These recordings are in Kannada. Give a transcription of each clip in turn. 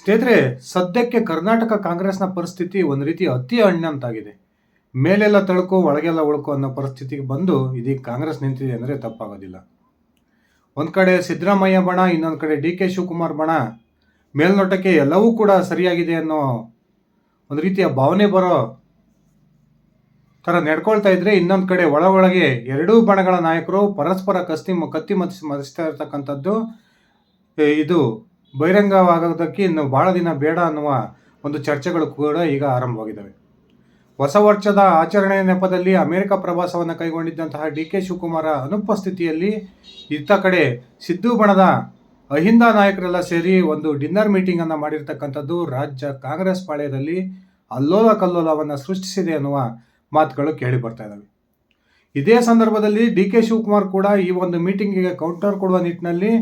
ಸ್ನೇಹಿತರೆ ಸದ್ಯಕ್ಕೆ ಕರ್ನಾಟಕ ಕಾಂಗ್ರೆಸ್ನ ಪರಿಸ್ಥಿತಿ ಒಂದು ರೀತಿ ಅತಿ ಅಣ್ಣಂತಾಗಿದೆ ಮೇಲೆಲ್ಲ ತಳ್ಕೊ ಒಳಗೆಲ್ಲ ಉಳ್ಕೋ ಅನ್ನೋ ಪರಿಸ್ಥಿತಿಗೆ ಬಂದು ಇದೀಗ ಕಾಂಗ್ರೆಸ್ ನಿಂತಿದೆ ಅಂದರೆ ತಪ್ಪಾಗೋದಿಲ್ಲ ಒಂದು ಕಡೆ ಸಿದ್ದರಾಮಯ್ಯ ಬಣ ಇನ್ನೊಂದು ಕಡೆ ಡಿ ಕೆ ಶಿವಕುಮಾರ್ ಬಣ ಮೇಲ್ನೋಟಕ್ಕೆ ಎಲ್ಲವೂ ಕೂಡ ಸರಿಯಾಗಿದೆ ಅನ್ನೋ ಒಂದು ರೀತಿಯ ಭಾವನೆ ಬರೋ ಥರ ನಡ್ಕೊಳ್ತಾ ಇದ್ರೆ ಇನ್ನೊಂದು ಕಡೆ ಒಳ ಒಳಗೆ ಎರಡೂ ಬಣಗಳ ನಾಯಕರು ಪರಸ್ಪರ ಕಸ್ತಿ ಕತ್ತಿ ಮತ್ತಿ ಮರೆಸ್ತಾ ಇರ್ತಕ್ಕಂಥದ್ದು ಇದು ಬಹಿರಂಗವಾಗೋದಕ್ಕೆ ಇನ್ನು ಭಾಳ ದಿನ ಬೇಡ ಅನ್ನುವ ಒಂದು ಚರ್ಚೆಗಳು ಕೂಡ ಈಗ ಆರಂಭವಾಗಿದ್ದಾವೆ. ಹೊಸ ವರ್ಷದ ಆಚರಣೆ ನೆಪದಲ್ಲಿ ಅಮೆರಿಕ ಪ್ರವಾಸವನ್ನು ಕೈಗೊಂಡಿದ್ದಂತಹ ಡಿ ಕೆ ಶಿವಕುಮಾರ ಅನುಪಸ್ಥಿತಿಯಲ್ಲಿ ಇತ್ತ ಕಡೆ ಸಿದ್ದು ಬಣದ ಅಹಿಂದ ನಾಯಕರೆಲ್ಲ ಸೇರಿ ಒಂದು ಡಿನ್ನರ್ ಮೀಟಿಂಗ್ ಅನ್ನು ಮಾಡಿರ್ತಕ್ಕಂಥದ್ದು ರಾಜ್ಯ ಕಾಂಗ್ರೆಸ್ ಪಾಳ್ಯದಲ್ಲಿ ಅಲ್ಲೋಲ ಕಲ್ಲೋಲವನ್ನು ಸೃಷ್ಟಿಸಿದೆ ಅನ್ನುವ ಮಾತುಗಳು ಕೇಳಿ ಬರ್ತಾ ಇದ್ದಾವೆ. ಇದೇ ಸಂದರ್ಭದಲ್ಲಿ ಡಿ ಕೆ ಶಿವಕುಮಾರ್ ಕೂಡ ಈ ಒಂದು ಮೀಟಿಂಗಿಗೆ ಕೌಂಟರ್ ಕೊಡುವ ನಿಟ್ಟಿನಲ್ಲಿ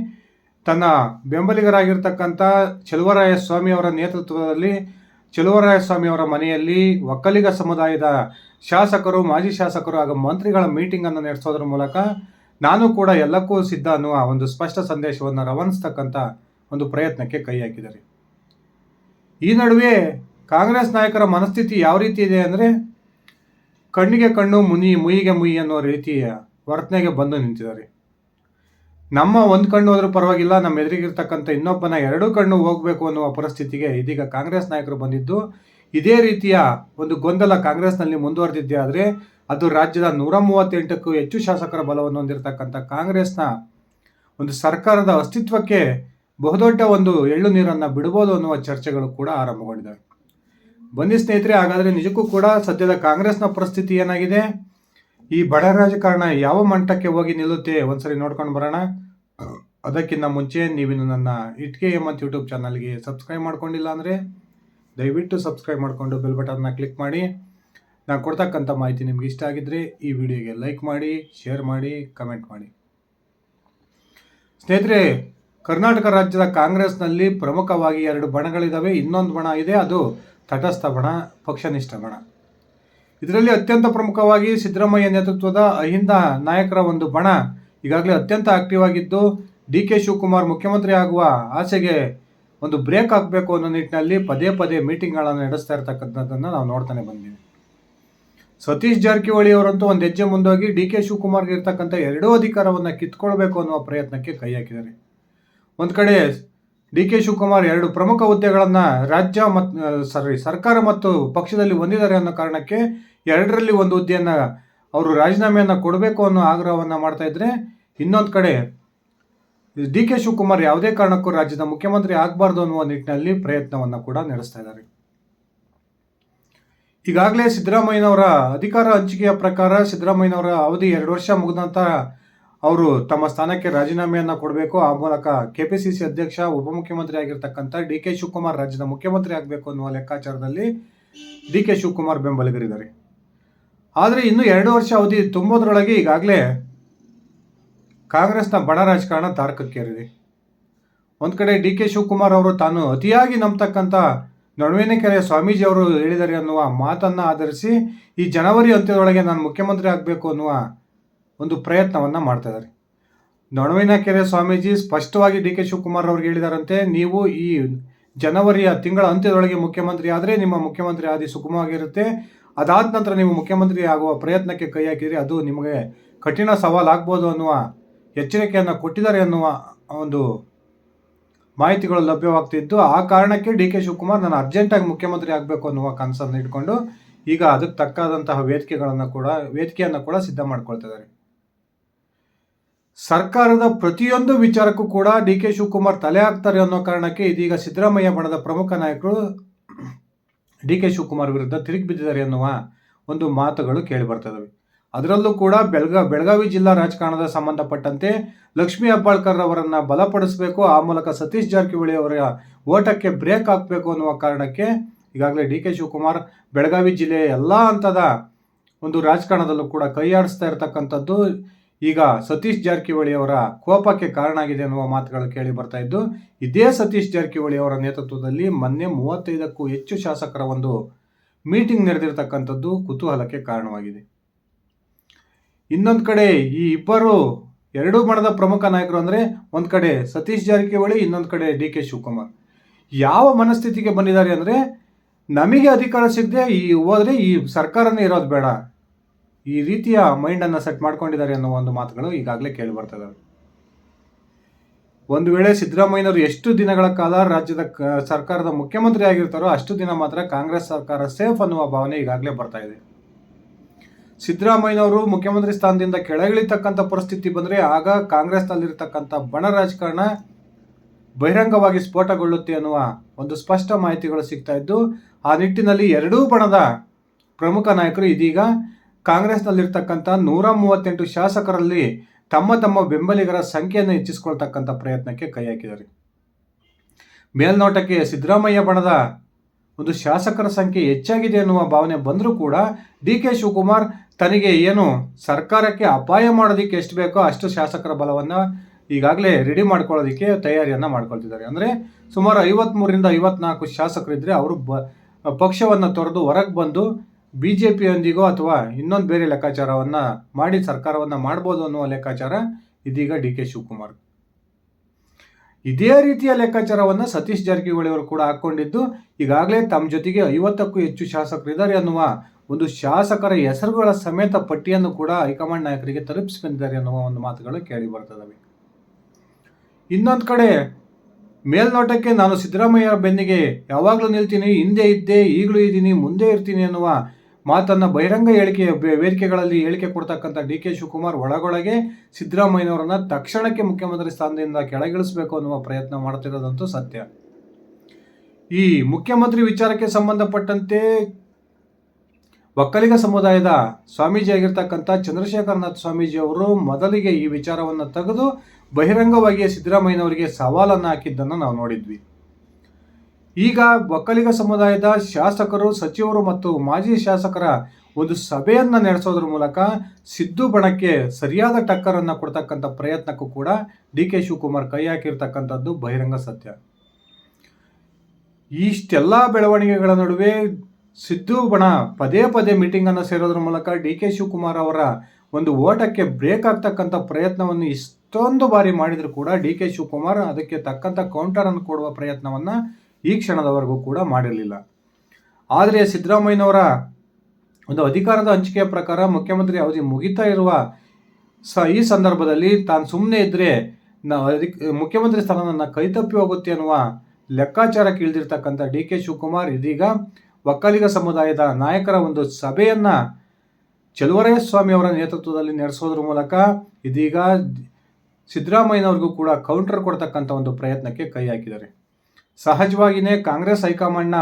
ತನ್ನ ಬೆಂಬಲಿಗರಾಗಿರ್ತಕ್ಕಂಥ ಚೆಲುವರಾಯ ಸ್ವಾಮಿ ಅವರ ನೇತೃತ್ವದಲ್ಲಿ ಚೆಲುವರಾಯ ಸ್ವಾಮಿ ಅವರ ಮನೆಯಲ್ಲಿ ಒಕ್ಕಲಿಗ ಸಮುದಾಯದ ಶಾಸಕರು, ಮಾಜಿ ಶಾಸಕರು ಹಾಗೂ ಮಂತ್ರಿಗಳ ಮೀಟಿಂಗನ್ನು ನಡೆಸೋದ್ರ ಮೂಲಕ ನಾನು ಕೂಡ ಎಲ್ಲಕ್ಕೂ ಸಿದ್ಧ ಅನ್ನುವ ಒಂದು ಸ್ಪಷ್ಟ ಸಂದೇಶವನ್ನು ರವಾನಿಸ್ತಕ್ಕಂಥ ಒಂದು ಪ್ರಯತ್ನಕ್ಕೆ ಕೈ ಹಾಕಿದ್ದಾರೆ. ಈ ನಡುವೆ ಕಾಂಗ್ರೆಸ್ ನಾಯಕರ ಮನಸ್ಥಿತಿ ಯಾವ ರೀತಿ ಇದೆ ಅಂದರೆ ಕಣ್ಣಿಗೆ ಕಣ್ಣು, ಮುನಿ, ಮುಯಿಗೆ ಮುಯಿ ಅನ್ನೋ ರೀತಿಯ ವರ್ತನೆಗೆ ಬಂದು ನಿಂತಿದ್ದಾರೆ. ನಮ್ಮ ಒಂದು ಕಣ್ಣು ಹೋದ್ರೂ ಪರವಾಗಿಲ್ಲ, ನಮ್ಮ ಎದುರಿಗಿರ್ತಕ್ಕಂಥ ಇನ್ನೊಬ್ಬನ ಎರಡೂ ಕಣ್ಣು ಹೋಗಬೇಕು ಅನ್ನುವ ಪರಿಸ್ಥಿತಿಗೆ ಇದೀಗ ಕಾಂಗ್ರೆಸ್ ನಾಯಕರು ಬಂದಿದ್ದು. ಇದೇ ರೀತಿಯ ಒಂದು ಗೊಂದಲ ಕಾಂಗ್ರೆಸ್ನಲ್ಲಿ ಮುಂದುವರೆದಿದ್ದೆ ಆದರೆ, ಅದು ರಾಜ್ಯದ ನೂರ ಮೂವತ್ತೆಂಟಕ್ಕೂ ಹೆಚ್ಚು ಶಾಸಕರ ಬಲವನ್ನು ಹೊಂದಿರತಕ್ಕಂಥ ಕಾಂಗ್ರೆಸ್ನ ಒಂದು ಸರ್ಕಾರದ ಅಸ್ತಿತ್ವಕ್ಕೆ ಬಹುದೊಡ್ಡ ಒಂದು ಎಳ್ಳು ನೀರನ್ನು ಬಿಡಬಹುದು ಅನ್ನುವ ಚರ್ಚೆಗಳು ಕೂಡ ಆರಂಭಗೊಂಡಿದೆ ಬನ್ನಿ ಸ್ನೇಹಿತರೆ, ಹಾಗಾದರೆ ನಿಜಕ್ಕೂ ಕೂಡ ಸದ್ಯದ ಕಾಂಗ್ರೆಸ್ನ ಪರಿಸ್ಥಿತಿ ಏನಾಗಿದೆ? ಈ ಬಡ ರಾಜಕಾರಣ ಯಾವ ಮಂಟಕ್ಕೆ ಹೋಗಿ ನಿಲ್ಲುತ್ತೆ? ಒಂದ್ಸರಿ ನೋಡ್ಕೊಂಡು ಬರೋಣ. ಅದಕ್ಕಿಂತ ಮುಂಚೆ ನೀವಿನ್ನು ನನ್ನ ಇಟ್ಕೆ ಮತ್ತು ಯೂಟ್ಯೂಬ್ ಚಾನಲ್ಗೆ ಸಬ್ಸ್ಕ್ರೈಬ್ ಮಾಡ್ಕೊಂಡಿಲ್ಲ ಅಂದರೆ ದಯವಿಟ್ಟು ಸಬ್ಸ್ಕ್ರೈಬ್ ಮಾಡಿಕೊಂಡು ಬೆಲ್ ಬಟನ್ನ ಕ್ಲಿಕ್ ಮಾಡಿ. ನಾನು ಕೊಡ್ತಕ್ಕಂಥ ಮಾಹಿತಿ ನಿಮ್ಗೆ ಇಷ್ಟ ಆಗಿದ್ದರೆ ಈ ವಿಡಿಯೋಗೆ ಲೈಕ್ ಮಾಡಿ, ಶೇರ್ ಮಾಡಿ, ಕಮೆಂಟ್ ಮಾಡಿ. ಸ್ನೇಹಿತರೆ, ಕರ್ನಾಟಕ ರಾಜ್ಯದ ಕಾಂಗ್ರೆಸ್ನಲ್ಲಿ ಪ್ರಮುಖವಾಗಿ ಎರಡು ಬಣಗಳಿದ್ದಾವೆ ಇನ್ನೊಂದು ಬಣ ಇದೆ, ಅದು ತಟಸ್ಥ ಬಣ, ಪಕ್ಷನಿಷ್ಠ ಬಣ. ಇದರಲ್ಲಿ ಅತ್ಯಂತ ಪ್ರಮುಖವಾಗಿ ಸಿದ್ದರಾಮಯ್ಯ ನೇತೃತ್ವದ ಅಹಿಂದ ನಾಯಕರ ಒಂದು ಬಣ ಈಗಾಗಲೇ ಅತ್ಯಂತ ಆಕ್ಟಿವ್ ಆಗಿದ್ದು, ಡಿ ಕೆ ಶಿವಕುಮಾರ್ ಮುಖ್ಯಮಂತ್ರಿ ಆಗುವ ಆಸೆಗೆ ಒಂದು ಬ್ರೇಕ್ ಹಾಕಬೇಕು ಅನ್ನೋ ನಿಟ್ಟಿನಲ್ಲಿ ಪದೇ ಪದೇ ಮೀಟಿಂಗ್ಗಳನ್ನು ನಡೆಸ್ತಾ ಇರ್ತಕ್ಕಂಥದ್ದನ್ನು ನಾವು ನೋಡ್ತಾನೆ ಬಂದಿದ್ದೀವಿ ಸತೀಶ್ ಜಾರಕಿಹೊಳಿ ಅವರಂತೂ ಒಂದು ಹೆಜ್ಜೆ ಮುಂದೋಗಿ ಡಿ ಕೆ ಶಿವಕುಮಾರ್ಗೆ ಇರ್ತಕ್ಕಂಥ ಎರಡೂ ಅಧಿಕಾರವನ್ನು ಕಿತ್ಕೊಳ್ಬೇಕು ಅನ್ನುವ ಪ್ರಯತ್ನಕ್ಕೆ ಕೈ ಹಾಕಿದ್ದಾರೆ. ಒಂದು ಕಡೆ ಡಿ ಕೆ ಶಿವಕುಮಾರ್ ಎರಡು ಪ್ರಮುಖ ಹುದ್ದೆಗಳನ್ನು ರಾಜ್ಯ ಮತ್ತು ಸಾರಿ ಸರ್ಕಾರ ಮತ್ತು ಪಕ್ಷದಲ್ಲಿ ಹೊಂದಿದ್ದಾರೆ ಅನ್ನೋ ಕಾರಣಕ್ಕೆ ಎರಡರಲ್ಲಿ ಒಂದು ಹುದ್ದೆಯನ್ನು ಅವರು ರಾಜೀನಾಮೆಯನ್ನು ಕೊಡಬೇಕು ಅನ್ನೋ ಆಗ್ರಹವನ್ನು ಮಾಡ್ತಾ ಇದ್ದರೆ ಇನ್ನೊಂದು ಕಡೆ ಡಿ ಕೆ ಶಿವಕುಮಾರ್ ಯಾವುದೇ ಕಾರಣಕ್ಕೂ ರಾಜ್ಯದ ಮುಖ್ಯಮಂತ್ರಿ ಆಗಬಾರ್ದು ಅನ್ನುವ ನಿಟ್ಟಿನಲ್ಲಿ ಪ್ರಯತ್ನವನ್ನು ಕೂಡ ನಡೆಸ್ತಾ ಇದ್ದಾರೆ. ಈಗಾಗಲೇ ಸಿದ್ದರಾಮಯ್ಯನವರ ಅಧಿಕಾರ ಹಂಚಿಕೆಯ ಪ್ರಕಾರ ಸಿದ್ದರಾಮಯ್ಯನವರ ಅವಧಿ ಎರಡು ವರ್ಷ ಮುಗಿದ ನಂತರ ಅವರು ತಮ್ಮ ಸ್ಥಾನಕ್ಕೆ ರಾಜೀನಾಮೆಯನ್ನು ಕೊಡಬೇಕು. ಆ ಮೂಲಕ ಕೆಪಿಸಿಸಿ ಅಧ್ಯಕ್ಷ, ಉಪಮುಖ್ಯಮಂತ್ರಿ ಆಗಿರ್ತಕ್ಕಂಥ ಡಿ ಕೆ ಶಿವಕುಮಾರ್ ರಾಜ್ಯದ ಮುಖ್ಯಮಂತ್ರಿ ಆಗಬೇಕು ಅನ್ನುವ ಲೆಕ್ಕಾಚಾರದಲ್ಲಿ ಡಿ ಕೆ ಶಿವಕುಮಾರ್ ಬೆಂಬಲಿಗರಿದ್ದಾರೆ. ಆದರೆ ಇನ್ನು ಎರಡು ವರ್ಷ ಅವಧಿ ತುಂಬೋದ್ರೊಳಗೆ ಈಗಾಗಲೇ ಕಾಂಗ್ರೆಸ್ನ ಬಣ ರಾಜಕಾರಣ ತಾರಕಕ್ಕೇರಿದೆ. ಒಂದು ಕಡೆ ಡಿ ಕೆ ಶಿವಕುಮಾರ್ ಅವರು ತಾನು ಅತಿಯಾಗಿ ನಂಬತಕ್ಕಂಥ ನಡುವಿನಕೆರೆ ಸ್ವಾಮೀಜಿ ಅವರು ಹೇಳಿದ್ದಾರೆ ಅನ್ನುವ ಮಾತನ್ನು ಆಧರಿಸಿ ಈ ಜನವರಿ ಅಂತ್ಯದೊಳಗೆ ನಾನು ಮುಖ್ಯಮಂತ್ರಿ ಆಗಬೇಕು ಅನ್ನುವ ಒಂದು ಪ್ರಯತ್ನವನ್ನು ಮಾಡ್ತಾ ಇದ್ದಾರೆ. ನಡುವಿನಕೆರೆ ಸ್ವಾಮೀಜಿ ಸ್ಪಷ್ಟವಾಗಿ ಡಿ ಕೆ ಶಿವಕುಮಾರ್ ಅವ್ರಿಗೆ ಹೇಳಿದಾರಂತೆ, ನೀವು ಈ ಜನವರಿಯ ತಿಂಗಳ ಅಂತ್ಯದೊಳಗೆ ಮುಖ್ಯಮಂತ್ರಿ ಆದರೆ ನಿಮ್ಮ ಮುಖ್ಯಮಂತ್ರಿ ಆದಿ ಸುಗಮವಾಗಿರುತ್ತೆ. ಅದಾದ ನಂತರ ನೀವು ಮುಖ್ಯಮಂತ್ರಿ ಆಗುವ ಪ್ರಯತ್ನಕ್ಕೆ ಕೈ ಹಾಕಿದರೆ ಅದು ನಿಮಗೆ ಕಠಿಣ ಸವಾಲು ಆಗ್ಬೋದು ಅನ್ನುವ ಎಚ್ಚರಿಕೆಯನ್ನು ಕೊಟ್ಟಿದ್ದಾರೆ ಅನ್ನುವ ಒಂದು ಮಾಹಿತಿಗಳು ಲಭ್ಯವಾಗ್ತಿದ್ದು. ಆ ಕಾರಣಕ್ಕೆ ಡಿ ಕೆ ಶಿವಕುಮಾರ್ ನಾನು ಅರ್ಜೆಂಟಾಗಿ ಮುಖ್ಯಮಂತ್ರಿ ಆಗಬೇಕು ಅನ್ನುವ ಕನಸನ್ನು ಇಟ್ಕೊಂಡು ಈಗ ಅದಕ್ಕೆ ತಕ್ಕಾದಂತಹ ವೇದಿಕೆಗಳನ್ನು ಕೂಡ, ವೇದಿಕೆಯನ್ನು ಕೂಡ ಸಿದ್ಧ ಮಾಡ್ಕೊಳ್ತಿದ್ದಾರೆ ಸರ್ಕಾರದ ಪ್ರತಿಯೊಂದು ವಿಚಾರಕ್ಕೂ ಕೂಡ ಡಿ ಕೆ ಶಿವಕುಮಾರ್ ತಲೆ ಹಾಕ್ತಾರೆ ಅನ್ನೋ ಕಾರಣಕ್ಕೆ ಇದೀಗ ಸಿದ್ದರಾಮಯ್ಯ ಬಣದ ಪ್ರಮುಖ ನಾಯಕರು ಡಿ ಕೆ ಶಿವಕುಮಾರ್ ವಿರುದ್ಧ ತಿರುಗಿ ಬಿದ್ದಿದ್ದಾರೆ ಎನ್ನುವ ಒಂದು ಮಾತುಗಳು ಕೇಳಿ ಬರ್ತದವೆ ಅದರಲ್ಲೂ ಕೂಡ ಬೆಳಗಾ, ಬೆಳಗಾವಿ ಜಿಲ್ಲಾ ರಾಜಕಾರಣದ ಸಂಬಂಧಪಟ್ಟಂತೆ ಲಕ್ಷ್ಮೀ ಹೆಬ್ಬಾಳ್ಕರ್ ಅವರನ್ನ ಬಲಪಡಿಸಬೇಕು, ಆ ಮೂಲಕ ಸತೀಶ್ ಜಾರಕಿಹೊಳಿ ಅವರ ಓಟಕ್ಕೆ ಬ್ರೇಕ್ ಹಾಕಬೇಕು ಅನ್ನುವ ಕಾರಣಕ್ಕೆ ಈಗಾಗಲೇ ಡಿ ಕೆ ಶಿವಕುಮಾರ್ ಬೆಳಗಾವಿ ಜಿಲ್ಲೆಯ ಎಲ್ಲ ಹಂತದ ಒಂದು ರಾಜಕಾರಣದಲ್ಲೂ ಕೂಡ ಕೈಯಾಡಿಸ್ತಾ ಇರತಕ್ಕಂಥದ್ದು ಈಗ ಸತೀಶ್ ಜಾರಕಿಹೊಳಿ ಅವರ ಕೋಪಕ್ಕೆ ಕಾರಣ ಆಗಿದೆ ಎನ್ನುವ ಮಾತುಗಳು ಕೇಳಿ ಬರ್ತಾ ಇದ್ದು, ಇದೇ ಸತೀಶ್ ಜಾರಕಿಹೊಳಿ ಅವರ ನೇತೃತ್ವದಲ್ಲಿ ಮೊನ್ನೆ ಮೂವತ್ತೈದಕ್ಕೂ ಹೆಚ್ಚು ಶಾಸಕರ ಒಂದು ಮೀಟಿಂಗ್ ನಡೆದಿರ್ತಕ್ಕಂಥದ್ದು ಕುತೂಹಲಕ್ಕೆ ಕಾರಣವಾಗಿದೆ. ಇನ್ನೊಂದು ಕಡೆ ಈ ಇಬ್ಬರು ಎರಡೂ ಬಣದ ಪ್ರಮುಖ ನಾಯಕರು ಅಂದರೆ ಒಂದು ಕಡೆ ಸತೀಶ್ ಜಾರಕಿಹೊಳಿ, ಇನ್ನೊಂದು ಕಡೆ ಡಿ ಕೆ ಶಿವಕುಮಾರ್. ಯಾವ ಮನಸ್ಥಿತಿಗೆ ಬಂದಿದ್ದಾರೆ ಅಂದರೆ ನಮಗೆ ಅಧಿಕಾರ ಸಿಗದೆ ಈ ಹೋದರೆ ಈ ಸರ್ಕಾರನೇ ಇರೋದು ಬೇಡ. ಈ ರೀತಿಯ ಮೈಂಡನ್ನು ಸೆಟ್ ಮಾಡ್ಕೊಂಡಿದ್ದಾರೆ ಅನ್ನೋ ಒಂದು ಮಾತುಗಳು ಈಗಾಗಲೇ ಕೇಳಿ ಬರ್ತದೆ ಒಂದು ವೇಳೆ ಸಿದ್ದರಾಮಯ್ಯನವರು ಎಷ್ಟು ದಿನಗಳ ಕಾಲ ರಾಜ್ಯದ ಸರ್ಕಾರದ ಮುಖ್ಯಮಂತ್ರಿ ಆಗಿರ್ತಾರೋ ಅಷ್ಟು ದಿನ ಮಾತ್ರ ಕಾಂಗ್ರೆಸ್ ಸರ್ಕಾರ ಸೇಫ್ ಅನ್ನುವ ಭಾವನೆ ಈಗಾಗಲೇ ಬರ್ತಾ ಇದೆ. ಸಿದ್ದರಾಮಯ್ಯನವರು ಮುಖ್ಯಮಂತ್ರಿ ಸ್ಥಾನದಿಂದ ಕೆಳಗಿಳಿತಕ್ಕಂಥ ಪರಿಸ್ಥಿತಿ ಬಂದರೆ ಆಗ ಕಾಂಗ್ರೆಸ್ನಲ್ಲಿರ್ತಕ್ಕಂಥ ಬಣ ರಾಜಕಾರಣ ಬಹಿರಂಗವಾಗಿ ಸ್ಫೋಟಗೊಳ್ಳುತ್ತೆ ಅನ್ನುವ ಒಂದು ಸ್ಪಷ್ಟ ಮಾಹಿತಿಗಳು ಸಿಗ್ತಾ ಇದ್ದು, ಆ ನಿಟ್ಟಿನಲ್ಲಿ ಎರಡೂ ಬಣದ ಪ್ರಮುಖ ನಾಯಕರು ಇದೀಗ ಕಾಂಗ್ರೆಸ್ನಲ್ಲಿರ್ತಕ್ಕಂಥ ನೂರ ಮೂವತ್ತೆಂಟು ಶಾಸಕರಲ್ಲಿ ತಮ್ಮ ತಮ್ಮ ಬೆಂಬಲಿಗರ ಸಂಖ್ಯೆಯನ್ನು ಹೆಚ್ಚಿಸಿಕೊಳ್ತಕ್ಕಂಥ ಪ್ರಯತ್ನಕ್ಕೆ ಕೈ ಹಾಕಿದ್ದಾರೆ. ಮೇಲ್ನೋಟಕ್ಕೆ ಸಿದ್ದರಾಮಯ್ಯ ಬಣದ ಒಂದು ಶಾಸಕರ ಸಂಖ್ಯೆ ಹೆಚ್ಚಾಗಿದೆ ಎನ್ನುವ ಭಾವನೆ ಬಂದರೂ ಕೂಡ ಡಿ ಕೆ ಶಿವಕುಮಾರ್ ತನಗೆ ಏನು ಸರ್ಕಾರಕ್ಕೆ ಅಪಾಯ ಮಾಡೋದಕ್ಕೆ ಎಷ್ಟು ಬೇಕೋ ಅಷ್ಟು ಶಾಸಕರ ಬಲವನ್ನು ಈಗಾಗಲೇ ರೆಡಿ ಮಾಡ್ಕೊಳ್ಳೋದಕ್ಕೆ ತಯಾರಿಯನ್ನು ಮಾಡ್ಕೊಳ್ತಿದ್ದಾರೆ. ಅಂದರೆ ಸುಮಾರು ಐವತ್ತ್ಮೂರರಿಂದ ಐವತ್ನಾಲ್ಕು ಶಾಸಕರಿದ್ದರೆ ಅವರು ಬ ಪಕ್ಷವನ್ನು ತೊರೆದು ಹೊರಗೆ ಬಂದು ಬಿ ಜೆ ಪಿಯೊಂದಿಗೋ ಅಥವಾ ಇನ್ನೊಂದು ಬೇರೆ ಲೆಕ್ಕಾಚಾರವನ್ನು ಮಾಡಿ ಸರ್ಕಾರವನ್ನು ಮಾಡ್ಬೋದು ಅನ್ನುವ ಲೆಕ್ಕಾಚಾರ ಇದೀಗ ಡಿ ಕೆ ಶಿವಕುಮಾರ್. ಇದೇ ರೀತಿಯ ಲೆಕ್ಕಾಚಾರವನ್ನು ಸತೀಶ್ ಜಾರಕಿಹೊಳಿ ಅವರು ಕೂಡ ಹಾಕ್ಕೊಂಡಿದ್ದು, ಈಗಾಗಲೇ ತಮ್ಮ ಜೊತೆಗೆ ಐವತ್ತಕ್ಕೂ ಹೆಚ್ಚು ಶಾಸಕರಿದ್ದಾರೆ ಅನ್ನುವ ಒಂದು ಶಾಸಕರ ಹೆಸರುಗಳ ಸಮೇತ ಪಟ್ಟಿಯನ್ನು ಕೂಡ ಹೈಕಮಾಂಡ್ ನಾಯಕರಿಗೆ ತಲುಪಿಸಿ ಬಂದಿದ್ದಾರೆ ಅನ್ನುವ ಒಂದು ಮಾತುಗಳು ಕೇಳಿ ಬರ್ತದವೆ. ಇನ್ನೊಂದು ಕಡೆ ಮೇಲ್ನೋಟಕ್ಕೆ ನಾನು ಸಿದ್ದರಾಮಯ್ಯ ಬೆನ್ನಿಗೆ ಯಾವಾಗಲೂ ನಿಲ್ತೀನಿ, ಹಿಂದೆ ಇದ್ದೆ, ಈಗಲೂ ಇದ್ದೀನಿ, ಮುಂದೆ ಇರ್ತೀನಿ ಅನ್ನುವ ಮಾತನ್ನು ಬಹಿರಂಗ ಹೇಳಿಕೆ ವೇದಿಕೆಗಳಲ್ಲಿ ಹೇಳಿಕೆ ಕೊಡ್ತಕ್ಕಂಥ ಡಿ ಕೆ ಶಿವಕುಮಾರ್ ಒಳಗೊಳಗೆ ಸಿದ್ದರಾಮಯ್ಯನವರನ್ನ ತಕ್ಷಣಕ್ಕೆ ಮುಖ್ಯಮಂತ್ರಿ ಸ್ಥಾನದಿಂದ ಕೆಳಗಿಳಿಸಬೇಕು ಅನ್ನುವ ಪ್ರಯತ್ನ ಮಾಡ್ತಿರೋದಂತೂ ಸತ್ಯ. ಈ ಮುಖ್ಯಮಂತ್ರಿ ವಿಚಾರಕ್ಕೆ ಸಂಬಂಧಪಟ್ಟಂತೆ ಒಕ್ಕಲಿಗ ಸಮುದಾಯದ ಸ್ವಾಮೀಜಿ ಆಗಿರ್ತಕ್ಕಂಥ ಚಂದ್ರಶೇಖರನಾಥ್ ಸ್ವಾಮೀಜಿ ಅವರು ಮೊದಲಿಗೆ ಈ ವಿಚಾರವನ್ನು ತೆಗೆದು ಬಹಿರಂಗವಾಗಿಯೇ ಸಿದ್ದರಾಮಯ್ಯನವರಿಗೆ ಸವಾಲನ್ನು ಹಾಕಿದ್ದನ್ನು ನಾವು ನೋಡಿದ್ವಿ. ಈಗ ಒಕ್ಕಲಿಗ ಸಮುದಾಯದ ಶಾಸಕರು, ಸಚಿವರು ಮತ್ತು ಮಾಜಿ ಶಾಸಕರ ಒಂದು ಸಭೆಯನ್ನು ನಡೆಸೋದ್ರ ಮೂಲಕ ಸಿದ್ದು ಬಣಕ್ಕೆ ಸರಿಯಾದ ಟಕ್ಕರನ್ನು ಕೊಡ್ತಕ್ಕಂಥ ಪ್ರಯತ್ನಕ್ಕೂ ಕೂಡ ಡಿ ಕೆ ಶಿವಕುಮಾರ್ ಕೈ ಹಾಕಿರ್ತಕ್ಕಂಥದ್ದು ಬಹಿರಂಗ ಸತ್ಯ. ಇಷ್ಟೆಲ್ಲ ಬೆಳವಣಿಗೆಗಳ ನಡುವೆ ಸಿದ್ದು ಬಣ ಪದೇ ಪದೇ ಮೀಟಿಂಗನ್ನು ಸೇರೋದ್ರ ಮೂಲಕ ಡಿ ಕೆ ಶಿವಕುಮಾರ್ ಅವರ ಒಂದು ಓಟಕ್ಕೆ ಬ್ರೇಕ್ ಆಗ್ತಕ್ಕಂಥ ಪ್ರಯತ್ನವನ್ನು ಇಷ್ಟೊಂದು ಬಾರಿ ಮಾಡಿದರೂ ಕೂಡ ಡಿ ಕೆ ಶಿವಕುಮಾರ್ ಅದಕ್ಕೆ ತಕ್ಕಂಥ ಕೌಂಟರನ್ನು ಕೊಡುವ ಪ್ರಯತ್ನವನ್ನು ಈ ಕ್ಷಣದವರೆಗೂ ಕೂಡ ಮಾಡಿರಲಿಲ್ಲ. ಆದರೆ ಸಿದ್ದರಾಮಯ್ಯನವರ ಒಂದು ಅಧಿಕಾರದ ಹಂಚಿಕೆಯ ಪ್ರಕಾರ ಮುಖ್ಯಮಂತ್ರಿ ಅವಧಿ ಮುಗಿತಾ ಇರುವ ಸ, ಈ ಸಂದರ್ಭದಲ್ಲಿ ತಾನು ಸುಮ್ಮನೆ ಇದ್ದರೆ ನ ಮುಖ್ಯಮಂತ್ರಿ ಸ್ಥಾನ ನನ್ನ ಕೈತಪ್ಪಿ ಹೋಗುತ್ತೆ ಅನ್ನುವ ಲೆಕ್ಕಾಚಾರಕ್ಕೆ ಇಳಿದಿರ್ತಕ್ಕಂಥ ಡಿ ಕೆ ಶಿವಕುಮಾರ್ ಇದೀಗ ಒಕ್ಕಲಿಗ ಸಮುದಾಯದ ನಾಯಕರ ಒಂದು ಸಭೆಯನ್ನು ಸ್ವಾಮಿ ಅವರ ನೇತೃತ್ವದಲ್ಲಿ ನಡೆಸೋದ್ರ ಮೂಲಕ ಇದೀಗ ಸಿದ್ದರಾಮಯ್ಯನವ್ರಿಗೂ ಕೂಡ ಕೌಂಟರ್ ಕೊಡ್ತಕ್ಕಂಥ ಒಂದು ಪ್ರಯತ್ನಕ್ಕೆ ಕೈ ಹಾಕಿದ್ದಾರೆ. ಸಹಜವಾಗಿಯೇ ಕಾಂಗ್ರೆಸ್ ಹೈಕಮಾಂಡ್ನ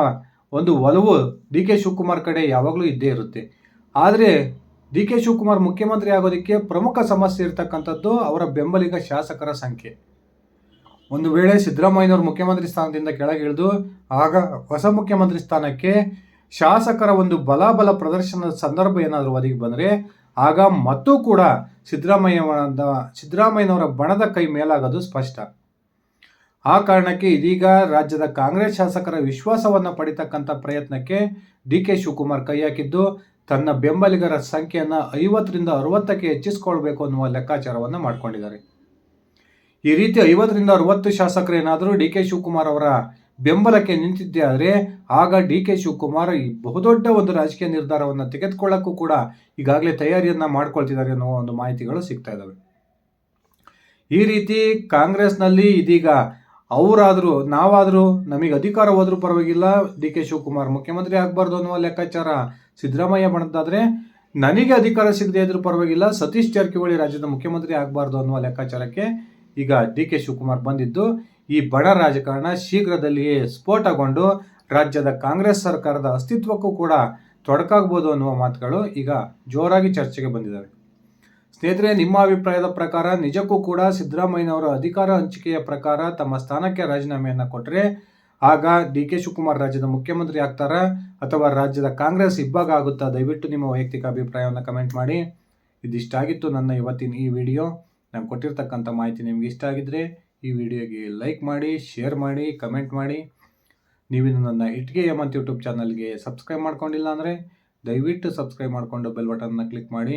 ಒಂದು ಒಲವು ಡಿ ಕೆ ಶಿವಕುಮಾರ್ ಕಡೆ ಯಾವಾಗಲೂ ಇದ್ದೇ ಇರುತ್ತೆ. ಆದರೆ ಡಿ ಕೆ ಶಿವಕುಮಾರ್ ಮುಖ್ಯಮಂತ್ರಿ ಆಗೋದಕ್ಕೆ ಪ್ರಮುಖ ಸಮಸ್ಯೆ ಇರತಕ್ಕಂಥದ್ದು ಅವರ ಬೆಂಬಲಿಗ ಶಾಸಕರ ಸಂಖ್ಯೆ. ಒಂದು ವೇಳೆ ಸಿದ್ದರಾಮಯ್ಯನವರು ಮುಖ್ಯಮಂತ್ರಿ ಸ್ಥಾನದಿಂದ ಕೆಳಗಿಳಿದು ಆಗ ಹೊಸ ಮುಖ್ಯಮಂತ್ರಿ ಸ್ಥಾನಕ್ಕೆ ಶಾಸಕರ ಒಂದು ಬಲಾಬಲ ಪ್ರದರ್ಶನದ ಸಂದರ್ಭ ಏನಾದರೂ ಒದಗಿ ಬಂದರೆ, ಆಗ ಮತ್ತೂ ಕೂಡ ಸಿದ್ದರಾಮಯ್ಯ ಸಿದ್ದರಾಮಯ್ಯನವರ ಬಣದ ಕೈ ಮೇಲಾಗೋದು ಸ್ಪಷ್ಟ. ಆ ಕಾರಣಕ್ಕೆ ಇದೀಗ ರಾಜ್ಯದ ಕಾಂಗ್ರೆಸ್ ಶಾಸಕರ ವಿಶ್ವಾಸವನ್ನು ಪಡಿತಕ್ಕಂಥ ಪ್ರಯತ್ನಕ್ಕೆ ಡಿ ಕೆ ಶಿವಕುಮಾರ್ ಕೈ ಹಾಕಿದ್ದು, ತನ್ನ ಬೆಂಬಲಿಗರ ಸಂಖ್ಯೆಯನ್ನು ಐವತ್ತರಿಂದ ಅರವತ್ತಕ್ಕೆ ಹೆಚ್ಚಿಸಿಕೊಳ್ಬೇಕು ಅನ್ನುವ ಲೆಕ್ಕಾಚಾರವನ್ನು ಮಾಡಿಕೊಂಡಿದ್ದಾರೆ. ಈ ರೀತಿ ಐವತ್ತರಿಂದ ಅರವತ್ತು ಶಾಸಕರೇನಾದರೂ ಡಿ ಕೆ ಶಿವಕುಮಾರ್ ಅವರ ಬೆಂಬಲಕ್ಕೆ ನಿಂತಿದ್ದೆ ಆದರೆ, ಆಗ ಡಿ ಕೆ ಶಿವಕುಮಾರ್ ಈ ಬಹುದೊಡ್ಡ ಒಂದು ರಾಜಕೀಯ ನಿರ್ಧಾರವನ್ನು ತೆಗೆದುಕೊಳ್ಳಕ್ಕೂ ಕೂಡ ಈಗಾಗಲೇ ತಯಾರಿಯನ್ನು ಮಾಡ್ಕೊಳ್ತಿದ್ದಾರೆ ಅನ್ನೋ ಒಂದು ಮಾಹಿತಿಗಳು ಸಿಗ್ತಾ ಇದ್ದಾವೆ ಈ ರೀತಿ ಕಾಂಗ್ರೆಸ್ನಲ್ಲಿ ಇದೀಗ ಅವರಾದರೂ, ನಾವಾದರೂ, ನಮಗೆ ಅಧಿಕಾರ ಹೋದರೂ ಪರವಾಗಿಲ್ಲ. ಡಿ ಕೆ ಶಿವಕುಮಾರ್ ಮುಖ್ಯಮಂತ್ರಿ ಆಗಬಾರ್ದು ಅನ್ನುವ ಲೆಕ್ಕಾಚಾರ ಸಿದ್ದರಾಮಯ್ಯ ಮಾಡಿದ್ದಾದರೆ, ನನಗೆ ಅಧಿಕಾರ ಸಿಗದೆ ಇದ್ರೂ ಪರವಾಗಿಲ್ಲ. ಸತೀಶ್ ಜಾರಕಿಹೊಳಿ ರಾಜ್ಯದ ಮುಖ್ಯಮಂತ್ರಿ ಆಗಬಾರ್ದು ಅನ್ನುವ ಲೆಕ್ಕಾಚಾರಕ್ಕೆ ಈಗ ಡಿ ಕೆ ಶಿವಕುಮಾರ್ ಬಂದಿದ್ದು, ಈ ಬಡ ರಾಜಕಾರಣ ಶೀಘ್ರದಲ್ಲಿಯೇ ಸ್ಫೋಟಗೊಂಡು ರಾಜ್ಯದ ಕಾಂಗ್ರೆಸ್ ಸರ್ಕಾರದ ಅಸ್ತಿತ್ವಕ್ಕೂ ಕೂಡ ತೊಡಕಾಗ್ಬೋದು ಅನ್ನುವ ಮಾತುಗಳು ಈಗ ಜೋರಾಗಿ ಚರ್ಚೆಗೆ ಬಂದಿದ್ದಾವೆ. ಸ್ನೇಹಿತರೆ, ನಿಮ್ಮ ಅಭಿಪ್ರಾಯದ ಪ್ರಕಾರ ನಿಜಕ್ಕೂ ಕೂಡ ಸಿದ್ದರಾಮಯ್ಯನವರ ಅಧಿಕಾರ ಹಂಚಿಕೆಯ ಪ್ರಕಾರ ತಮ್ಮ ಸ್ಥಾನಕ್ಕೆ ರಾಜೀನಾಮೆಯನ್ನು ಕೊಟ್ಟರೆ ಆಗ ಡಿ ಕೆ ಶಿವಕುಮಾರ್ ರಾಜ್ಯದ ಮುಖ್ಯಮಂತ್ರಿ ಆಗ್ತಾರಾ ಅಥವಾ ರಾಜ್ಯದ ಕಾಂಗ್ರೆಸ್ ಇಬ್ಬಾಗ ಆಗುತ್ತಾ? ದಯವಿಟ್ಟು ನಿಮ್ಮ ವೈಯಕ್ತಿಕ ಅಭಿಪ್ರಾಯವನ್ನು ಕಮೆಂಟ್ ಮಾಡಿ. ಇದಿಷ್ಟಾಗಿತ್ತು ನನ್ನ ಇವತ್ತಿನ ಈ ವಿಡಿಯೋ. ನಾನು ಕೊಟ್ಟಿರ್ತಕ್ಕಂಥ ಮಾಹಿತಿ ನಿಮಗೆ ಇಷ್ಟ ಆಗಿದ್ದರೆ ಈ ವಿಡಿಯೋಗೆ ಲೈಕ್ ಮಾಡಿ, ಶೇರ್ ಮಾಡಿ, ಕಮೆಂಟ್ ಮಾಡಿ. ನೀವಿನ್ನು ನನ್ನ ಇಟ್ಗೆ ಯಮಂತ್ ಯೂಟ್ಯೂಬ್ ಚಾನಲ್ಗೆ ಸಬ್ಸ್ಕ್ರೈಬ್ ಮಾಡ್ಕೊಂಡಿಲ್ಲ ಅಂದರೆ ದಯವಿಟ್ಟು ಸಬ್ಸ್ಕ್ರೈಬ್ ಮಾಡಿಕೊಂಡು ಬೆಲ್ ಬಟನ್ನ ಕ್ಲಿಕ್ ಮಾಡಿ.